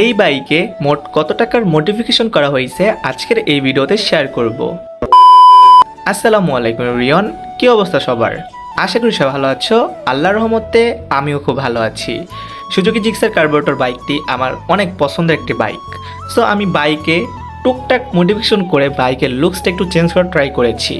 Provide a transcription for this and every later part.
এই বাইকে মোট কত টাকার মডিফিকেশন করা হয়েছে আজকের এই ভিডিওতে শেয়ার করব। আসসালামু আলাইকুম রিয়ন কি অবস্থা সবার? আশা করি সবাই ভালো আছো। আল্লাহর রহমতে আমিও খুব ভালো আছি। সুজুকি জিক্সার কার্বোরেটর বাইকটি আমার অনেক পছন্দের একটি বাইক। সো আমি বাইকে টুকটাক মডিফিকেশন করে বাইকের লুকসটা একটু চেঞ্জ করার ট্রাই করেছি।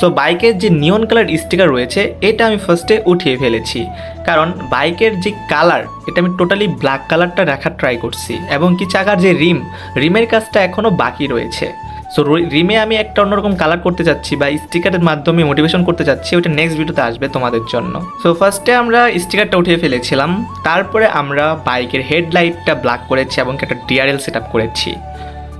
সো বাইকের যে নিয়ন কালার স্টিকার রয়েছে, এটা আমি ফার্স্টে উঠিয়ে ফেলেছি। কারণ বাইকের যে কালার এটা আমি টোটালি ব্ল্যাক কালারটা রাখার ট্রাই করছি। এবং কি চাকার যে রিম রিমের কাজটা এখনও বাকি রয়েছে। সো রিমে আমি একটা অন্যরকম কালার করতে চাচ্ছি বা স্টিকারের মাধ্যমে মোটিভেশন করতে চাচ্ছি ওটা নেক্সট ভিডিওতে আসবে তোমাদের জন্য। সো ফার্স্টে আমরা স্টিকারটা উঠিয়ে ফেলেছিলাম। তারপরে আমরা বাইকের হেডলাইটটা ব্ল্যাক করেছি এবং একটা ডিআরএল সেট করেছি।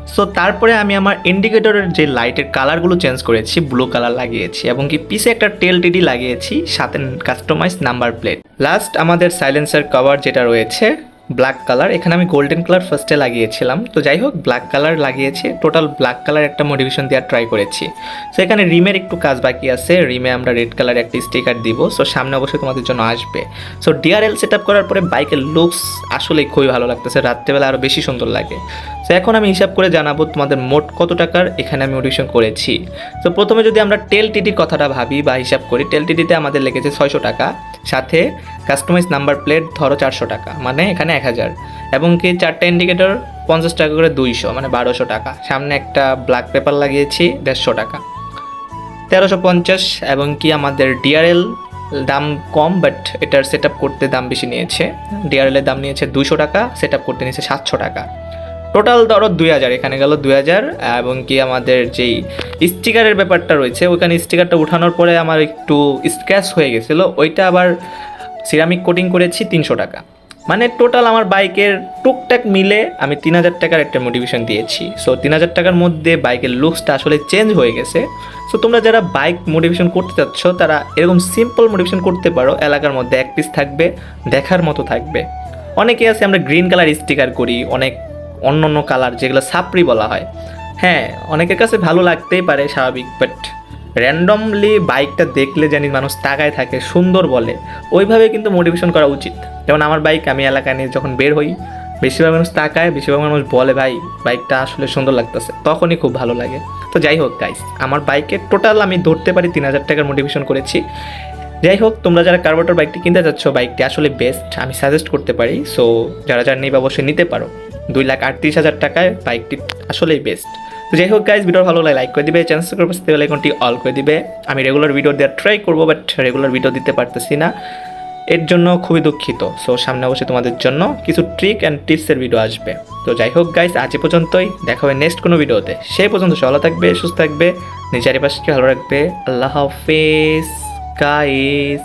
সো তারপরে আমি আমার ইন্ডিকেটরের যে লাইটের কালারগুলো চেঞ্জ করেছি ব্লু কালার লাগিয়েছি এবং কি পিসে একটা টেল টিডি লাগিয়েছি, সাথে কাস্টমাইজ নাম্বার প্লেট লাস্ট আমাদের সাইলেন্সার কভার যেটা রয়েছে ব্ল্যাক কালার এখানে আমি গোল্ডেন কালার ফার্স্টে লাগিয়েছিলাম। তো যাই হোক ব্ল্যাক কালার লাগিয়েছি। টোটাল ব্ল্যাক কালার একটা মোটিভেশন দেওয়ার ট্রাই করেছি। সো এখানে রিমের একটু কাজ বাকি আছে। রিমে আমরা রেড কালার একটা স্টিকার দিব। সো সামনে অবশ্যই তোমাদের জন্য আসবে। সো ডিআরএল সেট করার পরে বাইকের লুকস আসলেই খুবই ভালো লাগতেছে। রাত্রেবেলা আরও বেশি সুন্দর লাগে। সো এখন আমি হিসাব করে জানাব তোমাদের মোট কত টাকার এখানে আমি মোটিভেশন করেছি। তো প্রথমে যদি আমরা টেল টিটির কথাটা ভাবি বা হিসাব করি টেল টিটিতে আমাদের লেগেছে ছয়শো টাকা। সাথে কাস্টমাইজ নাম্বার প্লেট ধরো চারশো টাকা মানে এখানে এক হাজার। এবং কি চারটা ইন্ডিকেটর পঞ্চাশ টাকা করে দুইশো মানে বারোশো টাকা। সামনে একটা ব্ল্যাক পেপার লাগিয়েছি, দেড়শো টাকা। তেরোশো পঞ্চাশ, এবং কি আমাদের ডিআরএল দাম কম বাট এটার সেট করতে দাম বেশি নিয়েছে। ডিআরএল এর দাম নিয়েছে দুশো টাকা সেট করতে নিয়েছে সাতশো টাকা। টোটাল ধরো দুই হাজার, এখানে গেল দুই হাজার, এবং কি আমাদের যেই স্টিকারের ব্যাপারটা রয়েছে, ওইখানে স্টিকারটা উঠানোর পরে আমার একটু স্ক্র্যাচ হয়ে গেছিল, ওইটা আবার সিরামিক কোটিং করেছি তিনশো টাকা। মানে টোটাল আমার বাইকের টুকটাক মিলে আমি তিন হাজার টাকার একটা মোটিভেশন দিয়েছি। সো তিন হাজার টাকার মধ্যে বাইকের লুকসটা আসলে চেঞ্জ হয়ে গেছে। সো তোমরা যারা বাইক মোটিভেশন করতে চাচ্ছ, তারা এরকম সিম্পল মোটিভেশন করতে পারো, এলাকার মধ্যে এক পিস থাকবে, দেখার মতো থাকবে। অনেকে আছে আমরা গ্রিন কালার স্টিকার করি, অনেক অন্য অন্য কালার যেগুলো সাপরি বলা হয়। হ্যাঁ অনেকের কাছে ভালো লাগতেই পারে স্বাভাবিক বাট র্যান্ডমলি বাইকটা দেখলে জানি মানুষ তাকায় থাকে, সুন্দর বলে। ওইভাবে কিন্তু মোটিভেশন করা উচিত। যেমন আমার বাইক আমি এলাকায় নিয়ে যখন বের হই, বেশিরভাগ মানুষ তাকায়, বেশিরভাগ মানুষ বলে, ভাই বাইকটা আসলে সুন্দর লাগতেছে। তখনই খুব ভালো লাগে। তো যাই হোক গাইস আমার বাইকের টোটাল আমি ধরতে পারি তিন হাজার টাকার মোটিভেশন করেছি। যাই হোক, তোমরা যারা কার্বোটার বাইকটি কিনতে যাচ্ছ বাইকটি আসলে বেস্ট আমি সাজেস্ট করতে পারি। সো যারা যারা নেবে, অবশ্যই নিতে পারো। দুই লাখ আটত্রিশ হাজার টাকায় বাইকটি আসলেই বেস্ট তো যাই হোক গাইজ ভিডিও ভালো লাগে লাইক করে দিবে চ্যানেল সাবস্ক্রাইব আইকনটি অল করে দিবে। আমি রেগুলার ভিডিও দেওয়ার ট্রাই করব বাট রেগুলার ভিডিও দিতে পারতেছি না। এর জন্য খুবই দুঃখিত। সো সামনে অবশ্যই তোমাদের জন্য কিছু ট্রিক অ্যান্ড টিপসের ভিডিও আসবে। তো যাই হোক গাইজ আজ পর্যন্তই। দেখা হবে নেক্সট কোনো ভিডিওতে সেই পর্যন্ত ভালো থাকবে, সুস্থ থাকবে, নিজের পাশকে ভালো রাখবে। আল্লাহ হাফেজ। গাইস